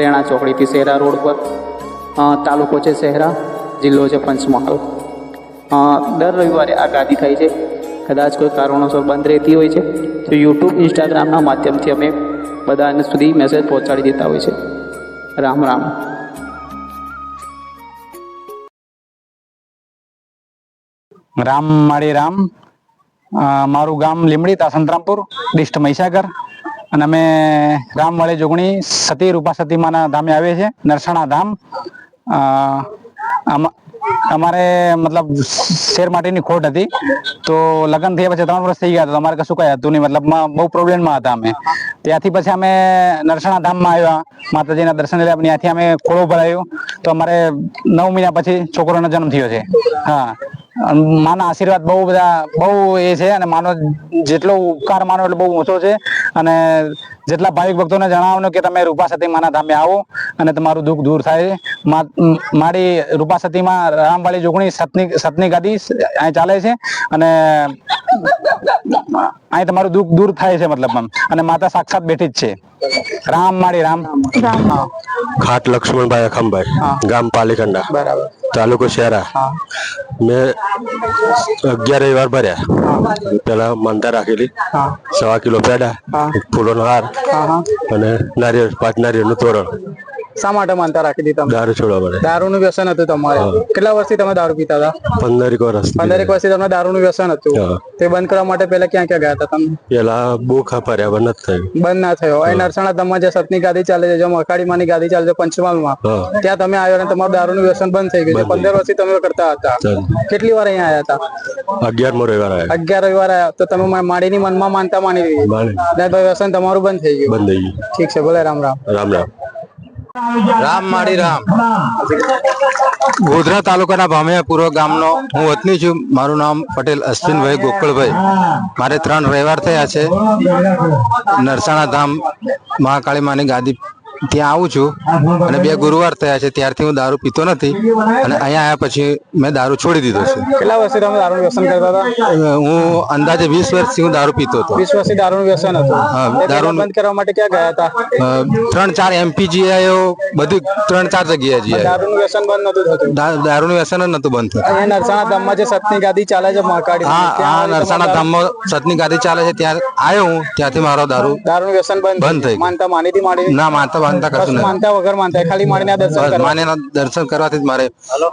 Rena ચોકડીથી Shehera road પર તાલુકો છે શહેરા જિલ્લો છે પંચમહાલ. દર રવિવારે આ ગાદી થાય છે. કદાચ કોઈ કારણોસર બંધ રહેતી હોય છે. તો યુટ્યુબ, ઇન્સ્ટાગ્રામના માધ્યમથી અમે બધાને સુધી મેસેજ પહોંચાડી દેતા હોય છે. રામ રામ. રામ માળી રામ. મારું ગામ લીમડી તાસંતરામપુર, ડિસ્ટ મહીસાગર. અને અમે રામવાળી જોગણી સતી રૂપા સતીમાના ધામે આવીએ છીએ, નરસાણા ધામ. અમારે મતલબ શેર માટેની ખોટ હતી. તો લગ્ન થયા પછી ત્રણ વર્ષ થઈ ગયા તો અમારે કશું કઈ હતું નહીં. મતલબમાં બહુ પ્રોબ્લેમમાં હતા અમે. ત્યાંથી પછી અમે નરસાણા ધામમાં આવ્યા. માતાજીના દર્શન લીધા ત્યાંથી અમે ખોળો ભરાયો. તો અમારે નવ મહિના પછી છોકરોનો જન્મ થયો છે. હા. માના આશીર્વાદ બહુ બધા, બહુ એ છે અને માનો જેટલો ઉપકાર માનો એટલો બહુ ઓછો છે. અને જેટલા ભાવિક ભક્તોને જણાવવાનું કે તમે રૂપા સતી માના ધામે આવો અને તમારું દુઃખ દૂર થાય. મારી રૂપા સતીમાં રામવાળી જોગણી સતની સતની ગાદી અહીં ચાલે છે. અને અહીં તમારું દુઃખ દૂર થાય છે મતલબ અને માતા સાક્ષાત બેઠી જ છે. રામ માળી રામ. ખાટ લક્ષ્મણભાઈ અખમભાઈ ગામ પાલીકંડા બરાબર. તાલુકો શેરા. મેં અગિયાર રવિવાર ભર્યા. પેલા માનતા રાખેલી. સવા કિલો પેડા ફૂલોનો હાર હા હા. અને નારિયેળ પાંચ નારિયેળનું તોરણ. શા માટે માનતા રાખી દીધી તમે? દારૂ છોડવા માટે. દારૂનું વ્યસન હતું તમારે. કેટલા વર્ષથી તમે દારૂ પીતા હતા? પંદરેક વર્ષ પંદરેક વર્ષથી તમને દારૂનું વ્યસન હતું. તે બંધ કરવા માટે પહેલા ક્યાં ક્યાં ગયા હતા તમે? પેલા બહુ ફર્યા બંધ થયું. બંધ ના થયો. એ નરસાણા તમારે જે સતની ગાદી ચાલે છે જે મકાડી માની ગાદી ચાલે છે પંચમહાલમાં માં ત્યાં તમે આવ્યો અને તમારું દારૂનું વ્યસન બંધ થઈ ગયું છે. પંદર વર્ષથી તમે કરતા હતા. કેટલી વાર અહીંયા આવ્યા હતા? અગિયારમો રવિવાર આવ્યા. અગિયાર રવિવાર આવ્યા. તો તમે મા- માડીની મનમાં માનતા માની લીધી? ને વ્યસન તમારું બંધ થઈ ગયું. બંધ થઈ ગયું. ઠીક છે ભલે રામ રામ. રામ રામ. રામ માળી રામ. ગોધરા તાલુકાના ભામિયા પૂર્વ ગામનો હું વતની છું. મારું નામ પટેલ અશ્વિનભાઈ ગોકળભાઈ. મારે ત્રણ રવિવાર થયા છે. નરસાણા ધામ મહાકાળી માની ગાદી ત્યાં આવું છું અને બે ગુરુવાર થયા છે ત્યારથી હું દારૂ પીતો નથી અને અહીંયા આવ્યા પછી મેં દારૂ છોડી દીધો છે. કેટલા વર્ષથી તમે દારૂનું વ્યસન કરતા હતા? હું અંદાજે વીસ વર્ષથી હું દારૂ પીતો હતો. વીસ વર્ષથી દારૂનું વ્યસન હતું. તે બંધ કરવા માટે ક્યાં ગયા હતા? ત્રણ ચાર એમપી આવ્યો બધું ત્રણ ચાર જગ્યાએ આવ્યો. દારૂનું વ્યસન બંધ નતું થતું. દારૂ દારૂનું વ્યસન જ નતું બંધ થતું. અહીંયા નરસાણા ધામમાં જે સતની ગાદી ચાલે છે મહાકાળી. હા હા નરસાણા ધામમાં સતની ગાદી ચાલે છે ત્યાં આવ્યો હું ત્યાંથી મારો દારૂ દારૂનું વ્યસન બંધ બંધ થઈ. માનતા માનીતી માની ના માનતા બાંધતા કશું નહીં માનતા વગર માનતા ખાલી માણીને દર્શન કરવા. માનેના દર્શન કરવાથી જ મારે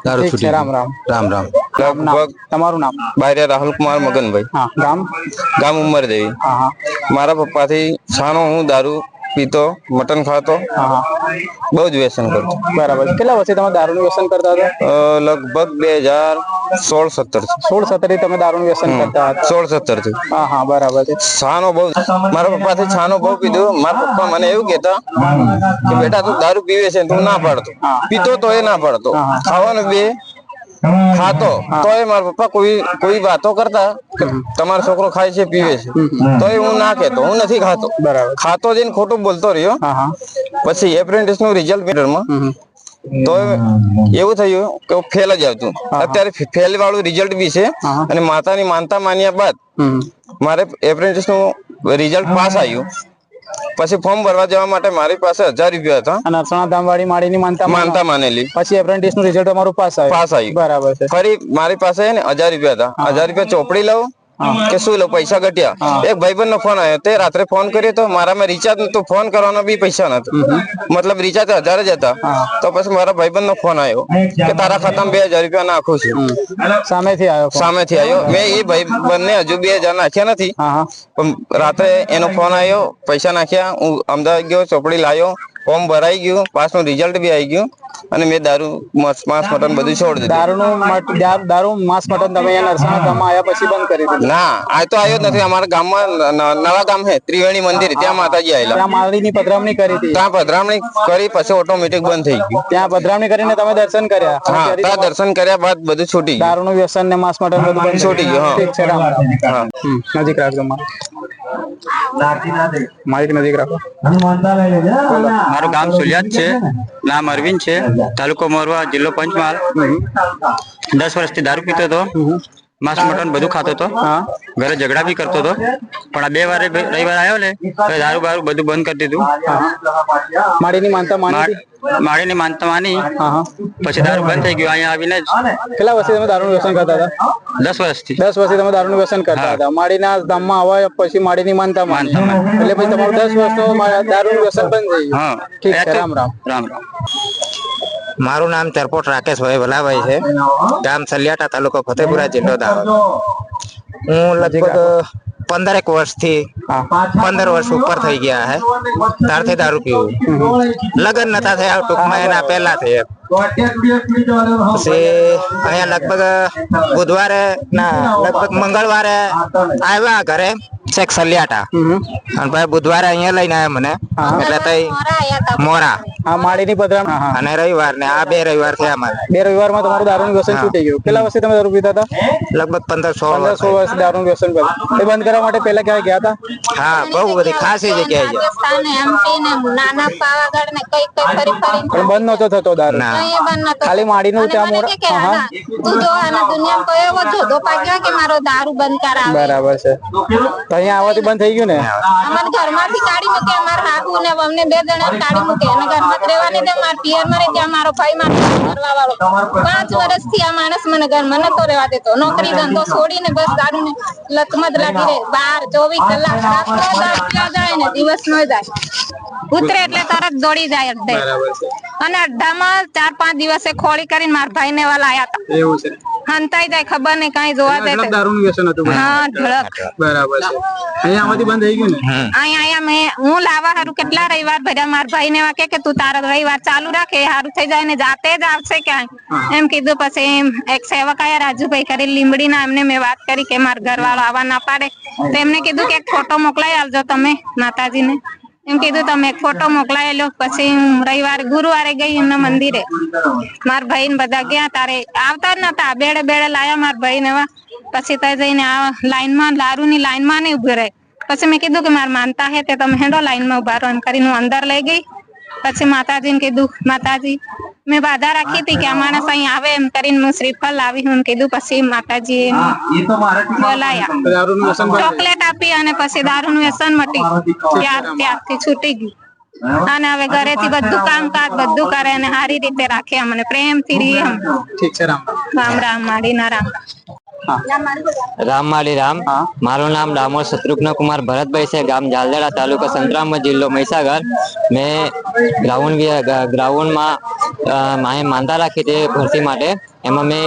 દારૂ છૂટી રામ રામ. રામ રામ. તમારું નામ? બાયરે રાહુલ કુમાર મગનભાઈ. હા ગામ? ગામ ઉમરદેવી. હા હા. મારા પપ્પાથી સાનો હું દારૂ પીતો મટન ખાતો બહુ જ વ્યસન કરતો. બરાબર. કેટલા વર્ષથી તમે દારૂનું વ્યસન કરતા હતા? લગભગ બે હજાર સોળ સત્તર સોળ સત્તરથી તમે દારૂનું વ્યસન કરતા હતા? સોળ સત્તરથી. હા હા બરાબર છે. છાનો બહુ મારા પપ્પાથી છાનો બહુ પીધું. મારા પપ્પા મને એવું કહેતા કે બેટા તું દારૂ પીવે છે તું ના પાડતો. પીતો તો એ ના પાડતો. ખાવાનું બે ખાતો તો એ મારા પપ્પા કોઈ કોઈ વાતો કરતા. કે તમારો છોકરો ખાય છે પીવે છે. તો એ હું ના કેતો હું નથી ખાતો. બરાબર. ખાતો જઈને ખોટું બોલતો રહ્યો. પછી એપ્રેન્ટિસનું રિઝલ્ટ મીટરમાં તો એવું થયું કે ફેલ જ આવતું. અત્યારે ફેલ વાળું રિઝલ્ટ બી છે અને માતાની માનતા માન્યા બાદ મારે એપ્રેન્ટિસનું રિઝલ્ટ પાસ આવ્યું. પછી ફોર્મ ભરવા જવા માટે મારી પાસે હજાર રૂપિયા હતા. અને નરસાણા ધામવાળી માળીની માનતા માનતા માનેલી. પછી એપ્રેન્ટિસનું રિઝલ્ટ અમારું પાસ આવ્યું. પાસ આવ્યું. બરાબર છે. ફરી મારી પાસે ને હજાર રૂપિયા હતા. હજાર રૂપિયા ચોપડી લઉં કે શું લો પૈસા ઘટ્યા? એક ભાઈબંધ નો ફોન આવ્યો. તે રાત્રે ફોન કર્યો તો મારામાં રિચાર્જ નતું ફોન કરવાનો બી પૈસા નતા મતલબ રિચાર્જ હજાર જ હતા. તો પછી મારા ભાઈબંધ નો ફોન આવ્યો કે તારા ખાતામાં બે હજાર રૂપિયા નાખું છું. સામેથી આવ્યો. સામેથી આવ્યો. મેં એ ભાઈ ને હજુ બે હજાર નાખ્યા નથી. પણ રાત્રે એનો ફોન આવ્યો પૈસા નાખ્યા. હું અમદાવાદ ગયો ચોપડી લાવ્યો. ફોર્મ ભરાઈ ગયું પાસનું રિઝલ્ટ બી આવી ગયું અને મેં દારૂ માંસ મટન બધું છોડી દીધું. દારૂનું દારૂ- દારૂ માંસ મટન તમે અહીંયા નરસાણા ગામમાં આવ્યા પછી બંધ કરી દીધું. ના આ તો આવ્યો જ નથી. અમારા ગામમાં નવા ગામ છે ત્રિવેણી મંદિર ત્યાં માતાજી આવેલા. ત્યાં માળીની પધરામણી કરી હતી. ત્યાં પધરામણી કરી પછી ઓટોમેટિક બંધ થઈ ગયું. ત્યાં પધરામણી કરીને તમે દર્શન કર્યા. હા ત્યાં દર્શન કર્યા બાદ બધું છૂટી ગયું. દારૂનું વ્યસન ને માંસ મટન બધું છૂટી ગયું, હા. નજીક રાખજો માઇક નજીક રાખો મારું ગામ સુલિયાત છે. નામ અરવિંદ છે. તાલુકો મોરવા જિલ્લો પંચમહાલ. દસ વર્ષથી દારૂ પીતો હતો. માંસ મટન બધું ખાતો હતો. હા. ઘરે ઝઘડા બી કરતો હતો. પણ આ બે વારે રવિવાર આવ્યો ને તો દારૂ બારૂ બધું બંધ કરી દીધું. માળીની માનતા માની માડીની માનતા માની. પછી દારૂ બંધ થઈ ગયું. અહીંયા આવીને જ કેટલા વર્ષથી તમે દારૂનું વ્યસન કરતા હતા? દસ વર્ષથી. દસ વર્ષથી તમે દારૂનું વ્યસન કરતા હતા. માડીના ધામમાં આવ્યા પછી માળીની માનતા માનતા એટલે પછી તમારું દસ વર્ષનો મા- દારૂનું વ્યસન બંધ થઈ ગયું. ઠીક છે રામ રામ. રામ રામ. મારું નામ ચરપોટ રાકેશભાઈ ભલાભાઈ છે. ગામ સલિયાટા તાલુકો ફતેપુરા જિલ્લો દાહોદ. હું લગભગ પંદરેક વર્ષથી પંદર વર્ષ ઉપર થઈ ગયા હે. ત્યારથી દારૂ પીવું. લગ્ન નતા થયા, ટૂંકમાં એના પહેલા થયા. પછી અહીંયા લગભગ બુધવારે ના લગભગ મંગળવારે આવ્યા ઘરે છેક સલિયાટા. અને ભાઈ બુધવારે અહીંયા લઈને આવ્યા મને. એટલે તઈ મોરા આ માળીની હા અને રવિવાર ને આ બે રવિવાર થયા અમારે. બે રવિવારમાં તમારું દારૂનું વ્યસન છૂટી ગયું? કેટલા વર્ષે તમે દારૂ પીતા હતા? લગભગ પંદર સોળ પંદર વર્ષ સોળ વર્ષ દારૂનું વ્યસન કર્યું. એ બંધ કરવા માટે પહેલા ક્યાંય ગયા હતા? હા બહુ બધી ખાસી જગ્યાએ છે રાજસ્થાન એમપી ને નાના પાવાગઢ ને કઈ કઈ ફરી ફરી પણ બંધ નતો થતો દારૂ. ના. કઈ બંધ નતો. ખાલી માડીનું ત્યાં મને મોરા- તું જો આના દુનિયામાં કોઈ એવો ધોધો પાક્યો કે મારો દારૂ બંધ કરાવે? બરાબર છે. તો અહીંયા આવવાથી બંધ થઈ ગયું ને? અમાર ઘરમાંથી કાઢી મૂકે અમાર હાકુ ને અમને બે જણા કાઢી મૂકે અને ઘરમાં રહેવાની દે માર પિયરમાં ત્યાં મારો ભાઈ મારો વાળો પાંચ વર્ષથી આ માણસ મને ઘરમાં નતો રહેવા દેતો. નોકરી ધંધો છોડીને બસ દારૂ ને લતમત લાગી રહે. બાર ચોવીસ કલાક દારૂ જાય ને દિવસ નો જાય ઉતરે એટલે તરત દોડી જાય અડધે. અને અડધામાં ચાર પાંચ દિવસે ખોળી કરીને મારા ભાઈ ને વાલા આયા હતા. એવું છે. હંતાઈ જાય ખબર નહીં કઈ જોવા દે દારૂ દારૂનું વ્યસન હતું હા ઢળક બરાબર છે. અહીંયા આમાંથી બંધ થઈ ગયું ને? અહીંયા અહીંયા મેં હું લાવવા હારું કેટલા રવિવાર ભર્યા મારા ભાઈ ને એવા કે કે તું તારા રવિવાર ચાલુ રાખે હારું થઈ જાય ને જાતે જ આવશે ક્યાંય. એમ કીધું પછી એમ એક સેવક આયા રાજુભાઈ કરી લીંબડી ના એમને મેં વાત કરી કે મારા ઘરવાળો આવવા ના પાડે. તો એમને કીધું કે એક ફોટો મોકલાઈ આવજો તમે માતાજીને. એમ કીધું, તમે ફોટો મોકલાયેલો પછી હું ગુરુવારે ગઈ એમના મંદિરે. મારા ભાઈ ને બધા ગયા, તારે આવતા જ નતા. બેડે બેડે લાયા મારા ભાઈ ને પછી ત્યાં જઈને આ લાઈનમાં દારૂ ની લાઈનમાં નહીં ઊભી રહે. પછી મેં કીધું કે મારે માનતા હે તે તમે હેડો લાઈનમાં ઊભા રહો. એમ કરીને હું અંદર લઈ ગઈ. પછી માતાજીને કીધું, માતાજી મેં બાધા રાખી હતી કે આ માણસ અહીં આવે એમ કરીને હું શ્રીફળ લાવી હું કીધું. પછી માતાજી બોલાયા. ચોકલેટ આપી અને પછી દારૂ નું વ્યસન મટી. ત્યાર ત્યારથી છૂટી ગયું. અને હવે ઘરેથી બધું કામકાજ બધું કરે અને સારી રીતે રાખે અમને. પ્રેમથી અમે. ઠીક છે રામ રામ. રામ માડીના રામ. રામ માળી રામ. મારું નામ ડામોર શત્રુઘ્ન કુમાર ભરતભાઈ છે. ગામ ઝાલદડા તાલુકો સંતરામ જિલ્લો મહીસાગર. મેં ગ્રાઉન્ડ ગ્રાઉન્ડમાં માએ માનતા રાખી હતી ભરતી માટે. એમાં મેં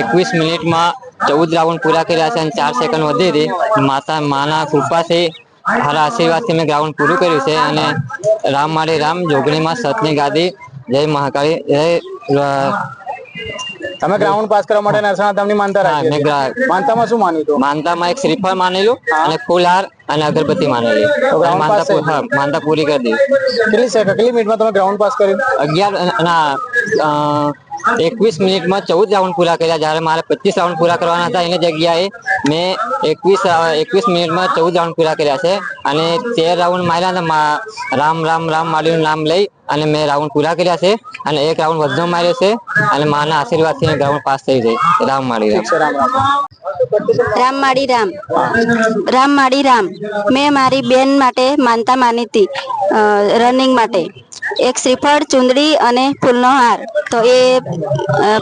એકવીસ મિનિટમાં ચૌદ રાઉન્ડ પૂરા કર્યા છે અને ચાર સેકન્ડ વધી હતી. માતા માના કૃપાથી મારા આશીર્વાદથી મેં ગ્રાઉન્ડ પૂરું કર્યું છે અને રામ માળી રામ જોગણીમાં સતની ગાદી. જય મહાકાળી જય તમે ગ્રાઉન્ડ પાસ કરવા માટે નરસાણા તમને માનતા રાખી માનતામાં શું માન્યું હતું? માનતામાં એક શ્રીફળ માનેલું અને ફૂલહાર અને અગરબત્તી માનેલી માનતા માનતા પૂરી કરી દીધી કેટલી સેકન્ડ કેટલી મિનિટમાં તમે ગ્રાઉન્ડ પાસ કર્યું? અગિયાર ના એકવીસ મિનિટમાં ચૌદ રાઉન્ડ પૂરા કર્યા. જ્યારે મારે પચીસ રાઉન્ડ પૂરા કરવાના હતા એની જગ્યાએ મેં એકવીસ એકવીસ મિનિટમાં ચૌદ રાઉન્ડ પૂરા કર્યા છે. અને તેર રાઉન્ડ માર્યા હતા મા- રામ રામ રામ માળીનું નામ લઈ અને મેં રાઉન્ડ પૂરા કર્યા છે. અને એક રાઉન્ડ વધુ માર્યો છે. અને માના આશીર્વાદથી ગ્રાઉન્ડ પાસ થઈ જાય રામ માળી રામ. રામ માળી રામ માડી રામ. રામ માડી રામ. મેં મારી બેન માટે માનતા માનીતી રનિંગ માટે. એક શ્રીફળ ચુંદડી અને ફૂલનો હાર. તો એ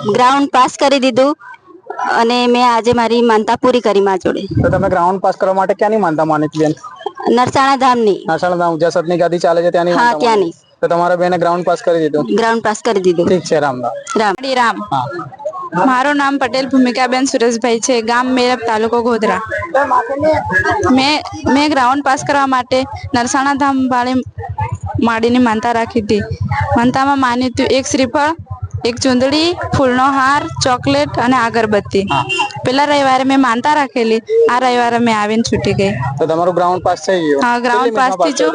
ગ્રાઉન્ડ પાસ કરી દીધું અને મેં આજે મારી માનતા પૂરી કરી મા જોડે. તો તમે ગ્રાઉન્ડ પાસ કરવા માટે ક્યાંની માનતા માનીતી બેન? નરસાણા ધામની. નરસાણા ધામ જ્યાં સતની ગાદી ચાલે છે ત્યાંની હા. ત્યાંની. તો તમારા બેને ગ્રાઉન્ડ પાસ કરી દીધું? ગ્રાઉન્ડ પાસ કરી દીધું. ઠીક છે રામ રામ. રામ. રામ. હા. મારું નામ પટેલ ભૂમિકાબેન સુરેશભાઈ છે. ગામ મેરપ તાલુકો ગોધરા. મેં મેં ગ્રાઉન્ડ પાસ કરવા માટે નરસાણા ધામ વાળી માડીની માનતા રાખી હતી. માનતામાં માન્યું હતું, એક શ્રીફળ એક ચૂંદડી ફૂલનો હાર ચોકલેટ અને અગરબત્તી પેલા રવિવારે મેં માનતા રાખેલી આ રવિવારે મેં આવીને છૂટી ગઈ. તો તમારું ગ્રાઉન્ડ પાસ થઈ ગયું. હા ગ્રાઉન્ડ પાસથી જો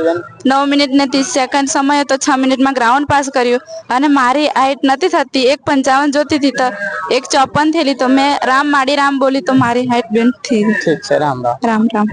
નવ મિનિટ ને ત્રીસ સેકન્ડ સમય હતો છ મિનિટમાં ગ્રાઉન્ડ પાસ કર્યું. અને મારી હાઈટ નથી થતી એક પંચાવન જોતી હતી તો એક ચોપન થયેલી તો મેં રામ માડી રામ બોલી તો મારી હાઈટ બેન થઈ ઠીક છે રામ રામ. રામ રામ.